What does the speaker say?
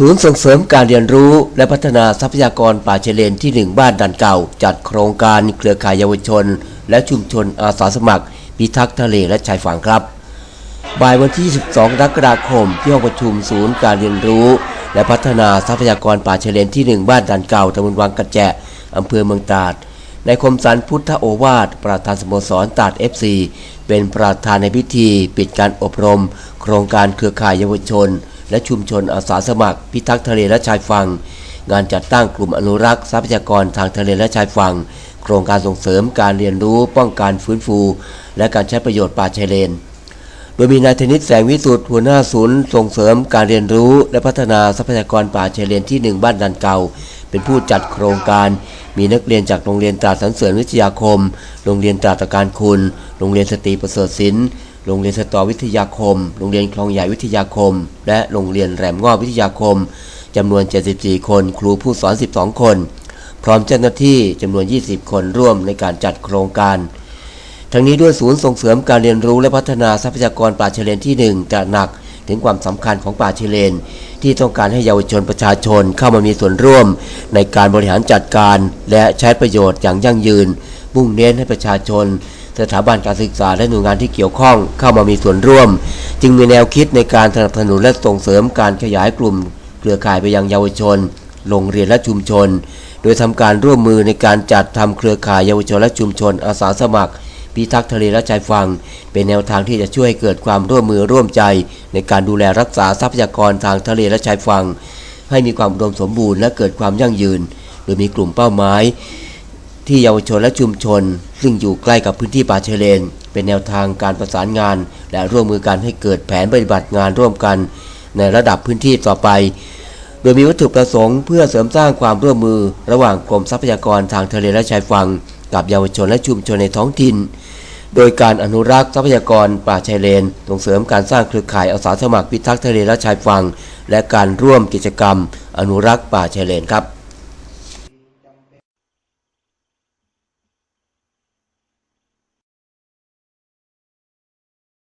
ศูนย์ส่งเสริมการเรียนรู้และพัฒนาทรัพยากรป่าชายเลนที่ 1 บ้านดันเก่า จัดโครงการเครือข่ายเยาวชน และชุมชนอาสาสมัคร พิทักษ์ทะเลและชายฝั่งครับ บ่ายวันที่ 22กรกฎาคม ที่ห้องประชุมศูนย์การเรียนรู้ และพัฒนาทรัพยากรป่าชายเลนที่ 1 บ้านดันเก่าตำบลวังกระแจอำเภอเมืองตราดในคมสันพุทธโอวาท ประธานสโมสรตราด FC เป็นประธานในพิธี ปิดการอบรม โครงการเครือข่ายเยาวชน และชุมชนอาสาสมัคร พิทักษ์ทะเลและชายฝั่งงานจัดตั้งกลุ่มอนุรักษ์ทรัพยากรทางทะเลและชายฝั่งโครงการส่งเสริมการเรียนรู้ป้องกันฟื้นฟู และการใช้ประโยชน์ป่าชายเลน โดยมีนายธนิตแสงวิสุทธิ์หัวหน้าศูนย์ส่งเสริมการเรียนรู้และพัฒนาทรัพยากรป่าชายเลนที่ 1 บ้านดันเก่า เป็นผู้จัดโครงการมีนักเรียนจากโรงเรียนตราสันเสริญวิทยาคม โรงเรียนตราตะการคุณ โรงเรียนสตรีประเสริฐศิลป์ โรงเรียนสตอวิทยาคม โรงเรียนคลองใหญ่วิทยาคม และโรงเรียนแหลมงอบวิทยาคมจำนวน 74 คน ครูผู้สอน 12 คน พร้อมเจ้าหน้าที่จำนวน 20 คนร่วมในการจัดโครงการ ทั้งนี้ด้วยศูนย์ส่งเสริมการเรียนรู้และพัฒนาทรัพยากรป่าชายเลนที่ 1 จะหนักถึงความสำคัญของป่าชายเลน ที่ต้องการให้เยาวชนประชาชนเข้ามามีส่วนร่วม ในการบริหารจัดการ และใช้ประโยชน์อย่างยั่งยืนมุ่งเน้นให้ประชาชน สถาบันการศึกษาและหน่วยงานที่เกี่ยวข้องเข้ามามีส่วนร่วม จึงมีแนวคิดในการสนับสนุนและส่งเสริมการขยายกลุ่ม เครือข่ายไปยังเยาวชน โรงเรียนและชุมชน โดยทำการร่วมมือในการจัดทำเครือข่ายเยาวชนและชุมชนอาสาสมัครพิทักษ์ทะเลและชายฝั่งเป็นแนวทางที่จะช่วยให้เกิดความร่วมมือร่วมใจ ในการดูแลรักษาทรัพยากรทางทะเลและชายฝั่งให้มีความอุดมสมบูรณ์และเกิดความยั่งยืน โดยมีกลุ่มเป้าหมาย ที่เยาวชนและชุมชน ซึ่งอยู่ใกล้กับพื้นที่ป่าชายเลน เป็นแนวทางการประสานงาน และร่วมมือกันให้เกิดแผนปฏิบัติงานร่วมกัน ในระดับพื้นที่ต่อไป โดยมีวัตถุประสงค์เพื่อเสริมสร้างความร่วมมือ ระหว่างกรมทรัพยากรทางทะเลและชายฝั่งกับเยาวชนและชุมชนในท้องถิ่น โดยการอนุรักษ์ทรัพยากรป่าชายเลน ส่งเสริมการสร้างเครือข่ายอาสาสมัครพิทักษ์ทะเลและชายฝั่งและการร่วมกิจกรรม อนุรักษ์ป่าชายเลนครับ